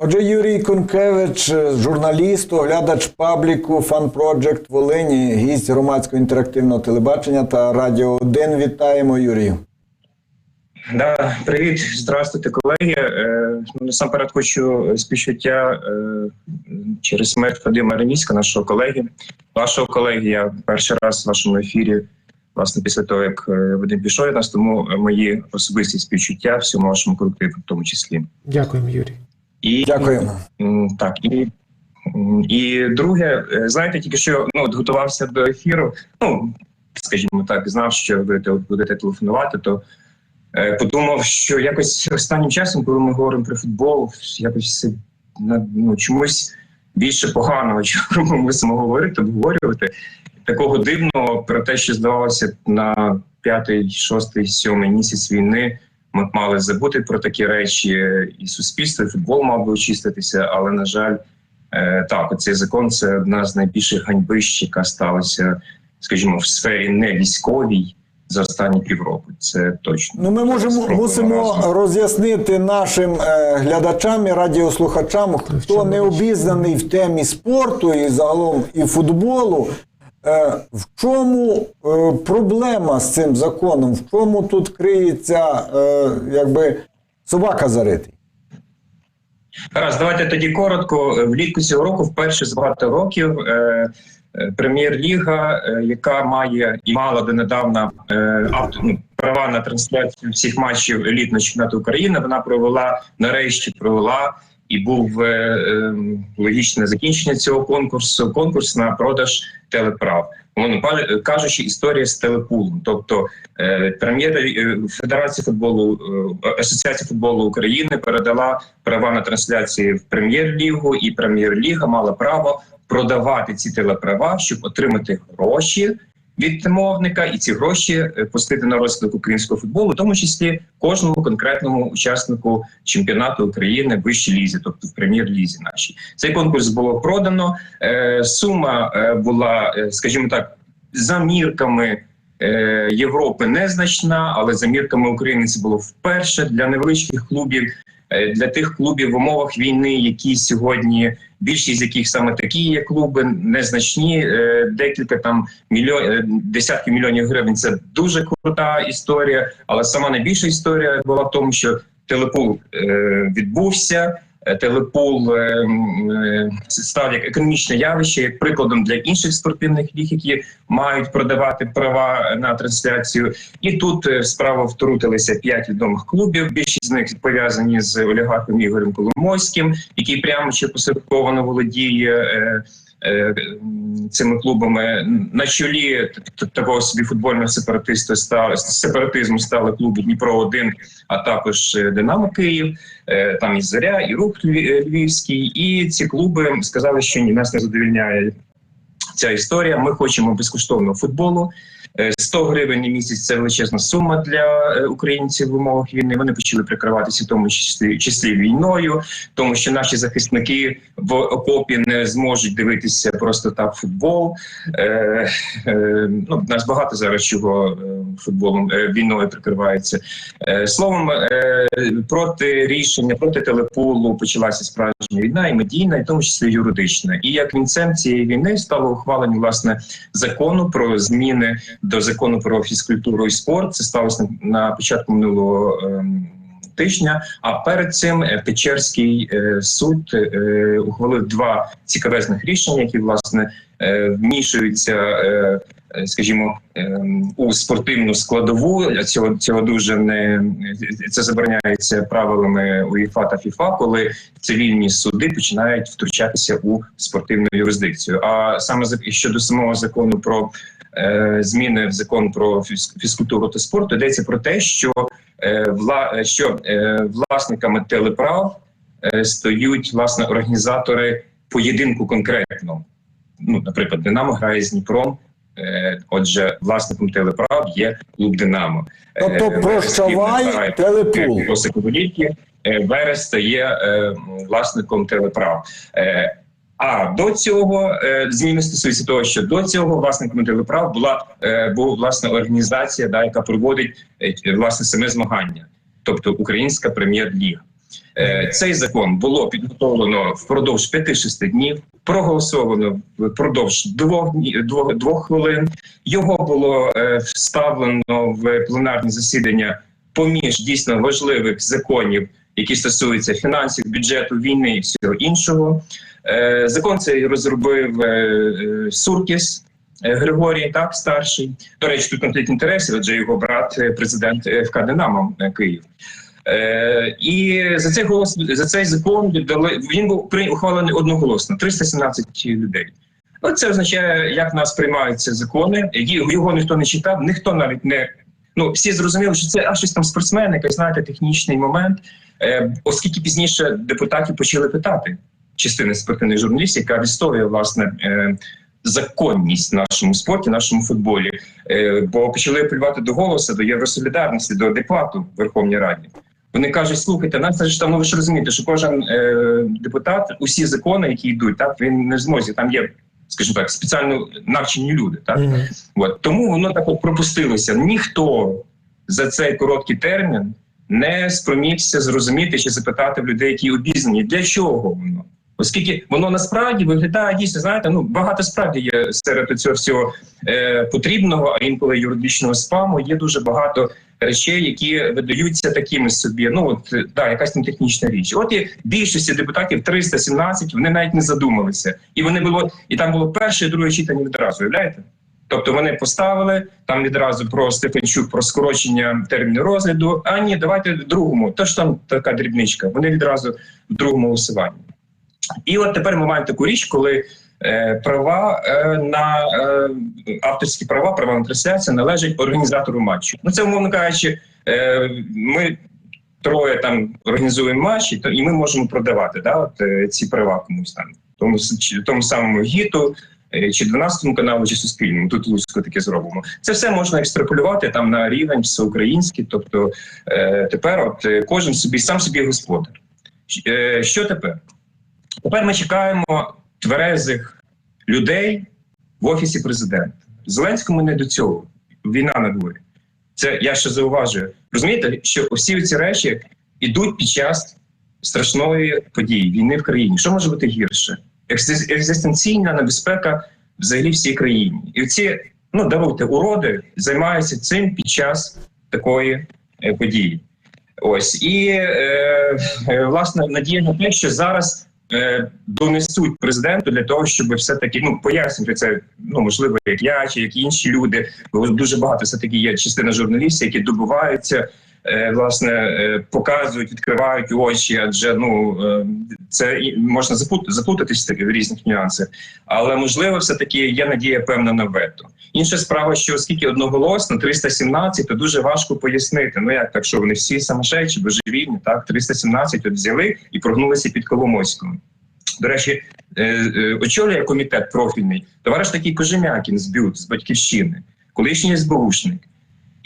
Отже, Юрій Конкевич, журналіст, оглядач пабліку Фан Project Волині, гість громадського інтерактивного телебачення та Радіо 1. Вітаємо, Юрію. Да, привіт, здравствуйте, колеги. Е, насамперед хочу співчуття е, через смерть Вадима Реніська, нашого колеги, вашого колеги. Я перший раз в вашому ефірі, власне, після того як е, Вадим пішов від нас, тому мої особисті співчуття всьому вашому колективу, в тому числі. Дякуємо, Юрій. І Дякуємо. Так, і, і друге, е, знаєте, тільки що ну, готувався до ефіру. Ну, скажімо так, знав, що ви будете телефонувати, то е, подумав, що якось останнім часом, коли ми говоримо про футбол, якось все, ну, чомусь більше поганого, чому ми мусимо говорити, обговорювати. Такого дивного про те, що здавалося на п'ятий, шостий, сьомий місяць війни. Ми б мали забути про такі речі, і суспільство, і футбол мав би очиститися, але на жаль, е, так, цей закон це одна з найбільших ганьбищ, яка сталася, скажімо, в сфері не військовій за останні півроку. Це точно. Ну, ми можемо мусимо разом. роз'яснити нашим е, глядачам і радіослухачам, хто не обізнаний в темі спорту і загалом і футболу. Е, в чому е, проблема з цим законом? В чому тут криється е, якби собака заритий? Гаразд, давайте тоді коротко. Влітку цього року, вперше з багато років, прем'єр-ліга, яка має і мала донедавна ну, права на трансляцію всіх матчів елітного чемпіонату України, вона провела нарешті провела. І був е, е, логічне закінчення цього конкурсу. Конкурс на продаж телеправ. Воно кажучи, історія з телепулом. Тобто е, прем'єр е, Федерація футболу Асоціація футболу України передала права на трансляції в прем'єр-лігу, і прем'єр-ліга мала право продавати ці телеправа, щоб отримати гроші від мовника, і ці гроші е, пустити на розвиток українського футболу, в тому числі кожному конкретному учаснику чемпіонату України в вищій лізі, тобто в прем'єр-лізі. Нашій цей конкурс було продано. Е, сума е, була, скажімо так, за мірками. Європи незначна, але за мірками України це було вперше для невеличких клубів, для тих клубів в умовах війни, які сьогодні більшість з яких саме такі є клуби, незначні, е, декілька там мільйон е, десятки мільйонів гривень. Це дуже крута історія. Але сама найбільша історія була в тому, що телепул е, відбувся. Е, Телепул е, е, став як економічне явище, як прикладом для інших спортивних ліг, які мають продавати права на трансляцію. І тут справа втрутилися п'ять відомих клубів. Більшість з них пов'язані з олігархом Ігорем Коломойським, який прямо чи посередковано володіє. Е, Цими клубами на чолі такого собі футбольного сепаратиста стали сепаратизму стали клуби Дніпро 1 а також е, Динамо Київ. Е, Там і Зоря, і рух Львів- Львівський. І ці клуби сказали, що ні, нас не задовільняє ця історія. Ми хочемо безкоштовного футболу. Е, 100 гривень на місяць це величезна сума для е, українців в умовах війни. Вони почали прикриватися, в тому числі, числі війною, тому що наші захисники в окопі не зможуть дивитися просто так футбол. Е, е, ну, нас багато зараз чого е, футболом е, війною прикривається. Е, словом, е, проти рішення, проти телепулу почалася справжня війна, і медійна, і в тому числі юридична. І як кінцем цієї війни стало ухвалення власне закону про зміни до закону про фізкультуру і спорт. Це сталося на, початку минулого. ем, Тижня, а перед цим е, Печерський е, суд е, ухвалив два цікавезних рішення, які власне вмішуються, скажімо, е, у спортивну складову. Цього цього дуже не це забороняється правилами УЄФА та ФІФА, коли цивільні суди починають втручатися у спортивну юрисдикцію. А саме щодо самого закону про е, зміни в закон про фіз- фізкультуру та спорт, йдеться про те, що е, вла, що е, власниками телеправ е, стають власне організатори поєдинку конкретно. Ну, наприклад, Динамо грає з Дніпром. Е, Отже, власником телеправ є клуб Динамо. Тобто Е, прощавай Верес грає телепул. Верес стає е, власником телеправ. Е, а до цього е, зміни стосуються того, що до цього власником телеправ була е, була власне організація, да, яка проводить е, власне саме змагання, тобто Українська прем'єр-ліга. Е, Цей закон було підготовлено впродовж 5-6 днів, проголосовано впродовж двох, двох, двох хвилин. Його було е, вставлено в пленарне засідання поміж дійсно важливих законів, які стосуються фінансів, бюджету, війни і всього іншого. Е, Закон цей розробив Суркіс. Григорій, так, старший. До речі, тут конфлікт інтересів, адже його брат президент ФК Динамо Київ. Е, і за цей голос за цей закон віддали він був при ухвалений одноголосно 317 людей. Ну, це означає, як нас приймаються закони. Його ніхто не читав, ніхто навіть не ну всі зрозуміли, що це а щось там спортсмен, якийсь знаєте, технічний момент. Е, оскільки пізніше депутатів почали питати частини спортивних журналістів, яка відстоює власне е, законність в нашому спорті, нашому футболі, е, бо почали апелювати до голосу, до євросолідарності, до адеквату в Верховній Раді. Вони кажуть: слухайте, нас ж там ну, ви ж розумієте, що кожен е, депутат, усі закони, які йдуть, так він не в змозі. Там є, скажімо так, спеціально навчені люди. Так от тому воно так от пропустилося. Ніхто за цей короткий термін не спромігся зрозуміти чи запитати в людей, які обізнані, для чого воно. Оскільки воно насправді виглядає дійсно, знаєте, ну багато справді є серед цього всього е, потрібного, а інколи юридичного спаму. Є дуже багато речей, які видаються такими собі. Ну от да, якась там технічна річ. От і більшості депутатів 317, вони навіть не задумалися, і вони було і там було перше і друге читання відразу. Уявляєте? Тобто вони поставили там відразу про Стефанчук про скорочення терміну розгляду. А ні, давайте в другому. Тож там така дрібничка. Вони відразу в другому голосуванні. І от тепер ми маємо таку річ, коли права е, на е, авторські права, права на трансляцію належать організатору матчу. Ну це умовно кажучи, е, ми троє там організуємо матчі, то і ми можемо продавати да, от, е, ці права комусь там, тому тому самому гіту. е, Чи 12 каналу, чи суспільному тут луцько таке зробимо. Це все можна екстраполювати там на рівень всеукраїнський. Тобто е, тепер, от е, кожен собі сам собі господар. Е, Що тепер? Тепер ми чекаємо тверезих людей в офісі президента. Зеленському не до цього. Війна на дворі. Це я ще зауважую. Розумієте, що всі ці речі йдуть під час страшної події війни в країні. Що може бути гірше? Екзис- Екзистенційна небезпека взагалі всій країні. І ці ну даруйте уроди займаються цим під час такої е, події. Ось і е, е, власне надія на те, що зараз донесуть президенту для того, щоб все таки ну пояснити це. Ну можливо, як я чи як інші люди. Бо дуже багато все таки є частина журналістів, які добуваються. Е, Власне, е, показують, відкривають очі, адже ну е, це можна заплутатись в різних нюансах, але можливо, все таки є надія певна на вето. Інша справа, що оскільки одноголосно 317, то дуже важко пояснити. Ну як так, що вони всі самошечі, божевільні, так 317 от взяли і прогнулися під Коломойськом. До речі, очолює комітет профільний товариш такий Кожем'якін з Бют, з батьківщини, колишній СБУшник.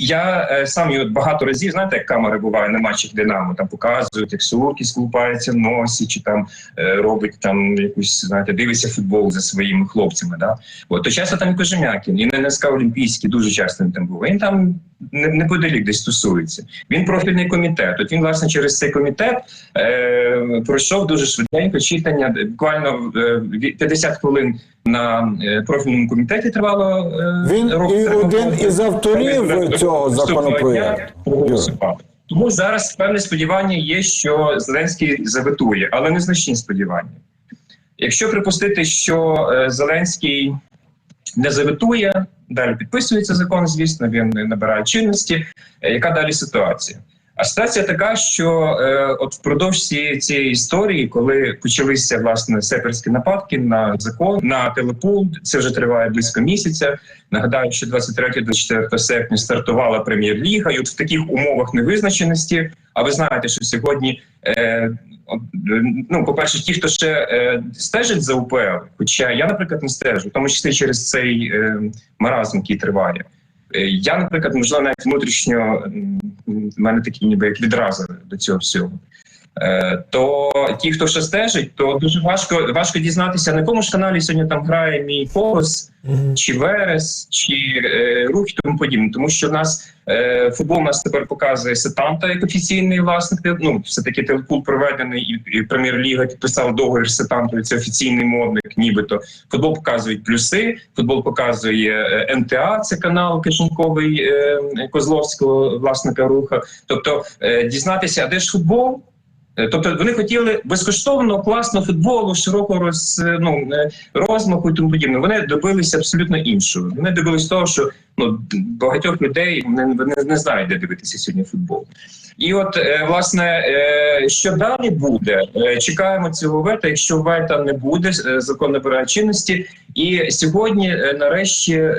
Я е, сам його багато разів, знаєте, як камери буває на матчах Динамо, там показують, як Сурки скупається в носі, чи там е, робить там якусь, знаєте, дивиться футбол за своїми хлопцями. Да? От, то часто там Кожем'якін, і НСК Олімпійський дуже часто він там був. Він там неподалік десь стосується. Він профільний комітет. От він, власне, через цей комітет е, пройшов дуже швиденько читання, буквально е, ві- 50 хвилин на е, профільному комітеті тривало. Е, Він рок- і один із авторів цього законопроекту. Тому зараз певне сподівання є, що Зеленський заветує, але незначні сподівання. Якщо припустити, що е, Зеленський не заветує, далі підписується закон, звісно, він набирає чинності. Е, Яка далі ситуація? А ситуація така, що е, от впродовж цієї, цієї історії, коли почалися власне сеперські нападки на закон на телепул, це вже триває близько місяця. Нагадаю, що 23-24 серпня стартувала прем'єр-ліга, і от в таких умовах невизначеності. А ви знаєте, що сьогодні е, ну, по-перше, ті, хто ще е, стежить за УПЛ, хоча я, наприклад, не стежу, в тому числі через цей е, маразм, який триває. Е, Я, наприклад, можливо, навіть внутрішньо в мене такі ніби як відразу до цього всього. Е, то ті, хто ще стежить, то дуже важко важко дізнатися, на якому ж каналі сьогодні там грає мій колос, чи Верес, чи е, рух і тому подібне. Тому що в нас е, футбол у нас тепер показує Сетанта як офіційний власник. Ну, все-таки телекул проведений, і, і прем'єр-ліга підписав договір з Сетантою. Це офіційний мовник, нібито. Футбол показують плюси, футбол показує е, НТА, це канал кишеньковий е, Козловського власника руха. Тобто е, дізнатися, а де ж футбол? Е, Тобто вони хотіли безкоштовно, класно футболу, широкого роз, е, ну, е, розмаху і тому подібне. Вони добилися абсолютно іншого. Вони добились того, що ну багатьох людей не, не, не знають, де дивитися сьогодні футбол. І от е, власне, е, що далі буде? Е, Чекаємо цього вета. Якщо вета не буде, е, закон набирає чинності. І сьогодні, нарешті,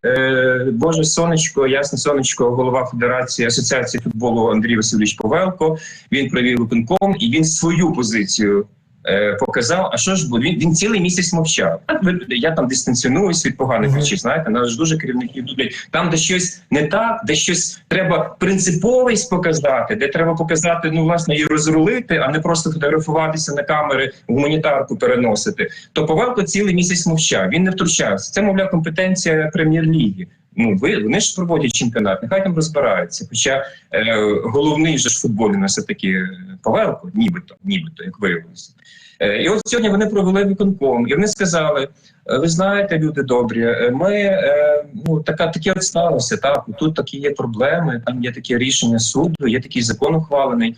Боже сонечко, ясне сонечко, голова Федерації асоціації футболу Андрій Васильович Повелко. Він провів виконком і він свою позицію. Е, Показав, а що ж буде? Він, він цілий місяць мовчав. Я там дистанціонуюсь від поганих Мгм. речей. Знаєте, нас ж дуже керівники люблять. Там, де щось не так, де щось треба принциповість показати, де треба показати, ну власне і розрулити, а не просто фотографуватися на камери, гуманітарку переносити. То Павелко цілий місяць мовчав. Він не втручався. Це мовляв компетенція прем'єр-ліги. Ну ви вони ж проводять чемпіонат, нехай там розбираються. Хоча е, головний же ж в футболі на все таки Павелко, нібито, нібито, як виявилося. Е, і от сьогодні вони провели виконком, і вони сказали: «Е, ви знаєте, люди добрі, е, ми е, ну така таке от сталося. Так тут такі є проблеми. Там є таке рішення суду, є такий закон ухвалений.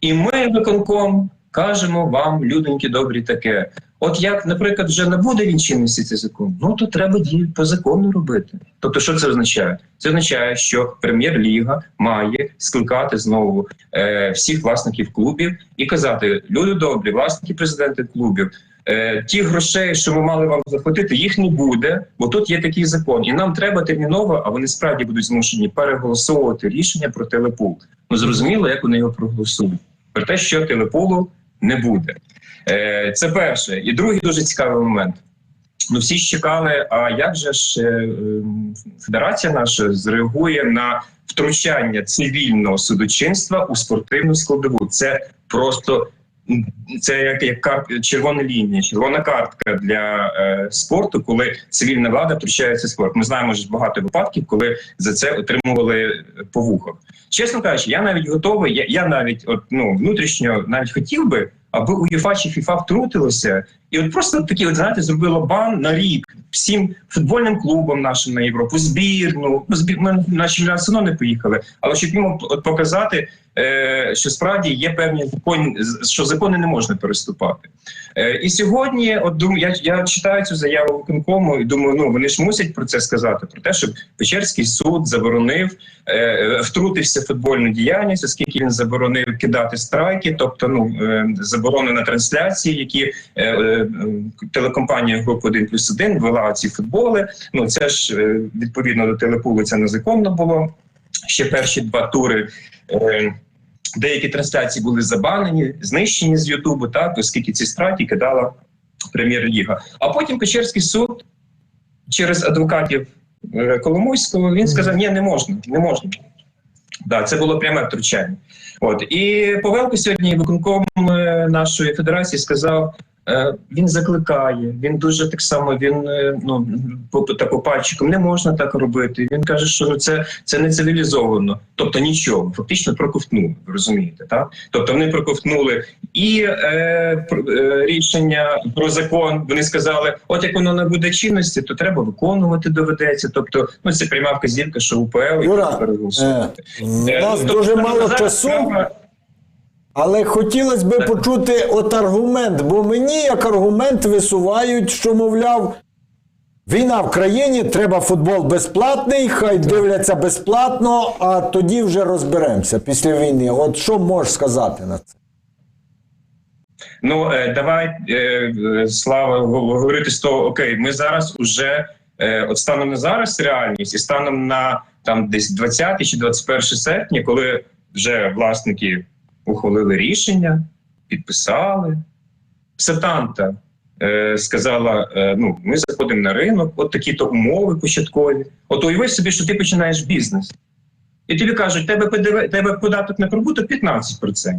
І ми виконком кажемо вам, люденькі добрі, таке. От як, наприклад, вже не буде він чинності цей закон, ну то треба дії по закону робити. Тобто, що це означає? Це означає, що прем'єр-ліга має скликати знову е, всіх власників клубів і казати: люди добрі, власники президенти клубів. Е, ті грошей, що ми мали вам заплатити, їх не буде, бо тут є такий закон, і нам треба терміново, а вони справді будуть змушені переголосовувати рішення про телепул. Ну зрозуміло, як вони його проголосують. Про те, що телепулу не буде. Е, це перше. І другий дуже цікавий момент. Ну, всі ж чекали, а як же ж е, ем, федерація наша зреагує на втручання цивільного судочинства у спортивну складову? Це просто це як, як карт червона лінія, червона картка для е, спорту, коли цивільна влада втручається в спорт. Ми знаємо ж багато випадків, коли за це отримували по вухах. Чесно кажучи, я навіть готовий. Я, я навіть от ну внутрішньо навіть хотів би, аби УЄФА чи ФІФА втрутилося, і от просто такі, от знаєте, зробило бан на рік всім футбольним клубам нашим на Європу, збірну. Ну збір ми на чемпіонат все одно не поїхали. Але щоб їм от показати, е, що справді є певні закони, що закони не можна переступати. Е, і сьогодні, от думаю, я, я читаю цю заяву виконкому і думаю, ну вони ж мусять про це сказати, про те, щоб Печерський суд заборонив, е, втрутився в футбольну діяльність, оскільки він заборонив кидати страйки, тобто ну е, заборонено трансляції, які е, е, телекомпанія Група 1 плюс 1 вела ці футболи. Ну це ж е, відповідно до телепулу це незаконно було. Ще перші два тури. Е, Деякі трансляції були забанені, знищені з Ютубу, так оскільки ці страйки кидала прем'єр-ліга. А потім Печерський суд через адвокатів е, Коломойського він сказав: ні, не можна, не можна. Да, це було пряме втручання. От і Павелко сьогодні виконком е, нашої федерації сказав. Е, Він закликає, він дуже так само. Він е, ну по так по не можна так робити. Він каже, що ну це, це не цивілізовано, тобто нічого, фактично проковтнули. Розумієте, так? Тобто вони проковтнули і е, е, рішення про закон. Вони сказали: от як воно набуде чинності, то треба виконувати доведеться. Тобто, ну це пряма вказівка, що УПЛ і Юра. Е, Е, нас тобто, дуже мало часу, справа- але хотілося б почути от аргумент, бо мені як аргумент висувають, що, мовляв, війна в країні, треба футбол безплатний, хай дивляться безплатно, а тоді вже розберемося після війни. От що можеш сказати на це? Ну е, давай е, слава говорити з того, окей, ми зараз уже е, от станом на зараз реальність, і станом на там десь 20 чи 21 серпня, коли вже власники ухвалили рішення, підписали. Сетанта е, сказала: е, ну, ми заходимо на ринок, от такі-то умови початкові. От уяви собі, що ти починаєш бізнес. І тобі кажуть, тебе ПДВ, тебе податок на прибуток 15%.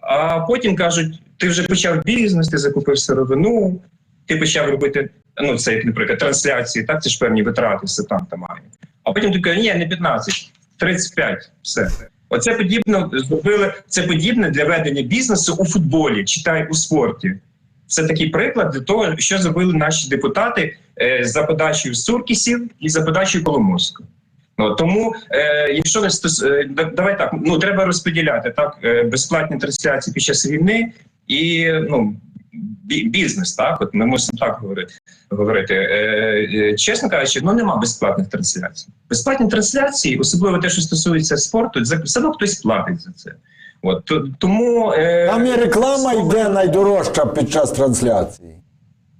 А потім кажуть: ти вже почав бізнес, ти закупив сировину, ти почав робити. Ну, це як, наприклад, трансляції, так це ж певні витрати, все там має. А потім ти кажеш, ні, не 15, 35, все. Оце подібно зробили. Це подібне для ведення бізнесу у футболі, читай у спорті. Це такий приклад для того, що зробили наші депутати е, за подачею Суркісів і за подачею Коломойського. Ну, тому, е, якщо не стос... е, давай так, ну треба розподіляти так е, безплатні трансляції під час війни і ну бізнес. Так, от ми мусимо так говорити. говорити. Е, е, чесно кажучи, ну нема безплатних трансляцій. Безплатні трансляції, особливо те, що стосується спорту, за все одно хтось платить за це. От то- тому е, Там і реклама слово- йде найдорожча під час трансляції.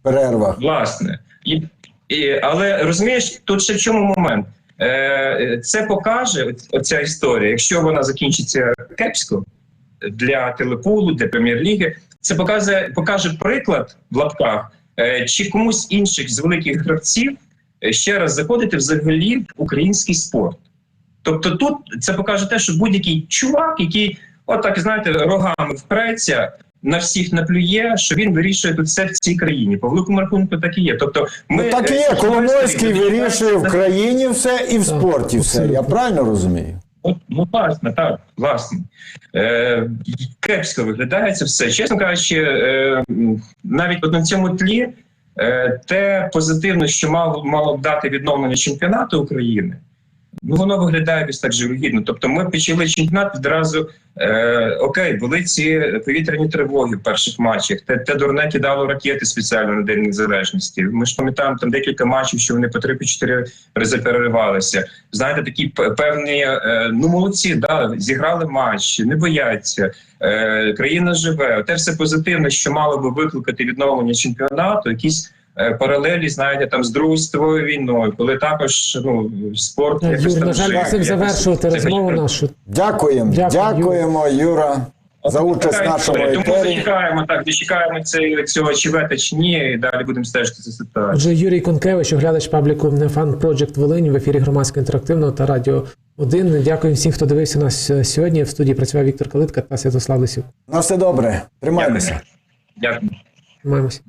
В перервах. Власне, і, і, але розумієш, тут ще в чому момент? Е, це покаже оця історія, якщо вона закінчиться кепсько для телепулу, для прем'єр-ліги, це покаже, покаже приклад в лапках, е, чи комусь інших з великих гравців е, ще раз заходити взагалі в український спорт. Тобто, тут це покаже те, що будь-який чувак, який, отак, знаєте, рогами впреться, на всіх наплює, що він вирішує тут все в цій країні. По великому рахунку так і є. Тобто, ми Ну так і е, є. Коломойський вирішує в країні все і в спорті все. Я правильно розумію? От, Ну, власне, так, власне. Е, кепсько виглядає це все. Чесно кажучи, е, навіть на цьому тлі е, те позитивне, що мало, мало б дати відновлення чемпіонату України, ну воно виглядає десь так живогідно. Тобто ми почали чемпіонат відразу. Е, окей, були ці повітряні тривоги в перших матчах. Те, те дурне кидало ракети спеціально на День Незалежності. Ми ж пам'ятаємо там декілька матчів, що вони по 3-4 рази переривалися. Знаєте, такі певні е, ну молодці, да, зіграли матч, не бояться. Е, країна живе. Те все позитивне, що мало би викликати відновлення чемпіонату, якісь. Е, Паралелі, знаєте, там з Другою світовою війною, коли також ну спорт якось Юр, там на жаль, жив, мусимо завершувати це розмову нашу. Дякуємо. Дякую, Дякуємо, Юра, за участь в Така. Тому етері. зачекаємо так, дочекаємо цього чвета чи ні, і далі будемо стежити за ситуацією. Отже, Юрій Конкевич, оглядач пабліку Нефан Project Волинь в ефірі громадського інтерактивного та радіо 1. Дякую всім, хто дивився нас сьогодні. В студії працював Віктор Калитка та Святослав Лисюк. На все добре. Тримаймося. Дякую. Маємося.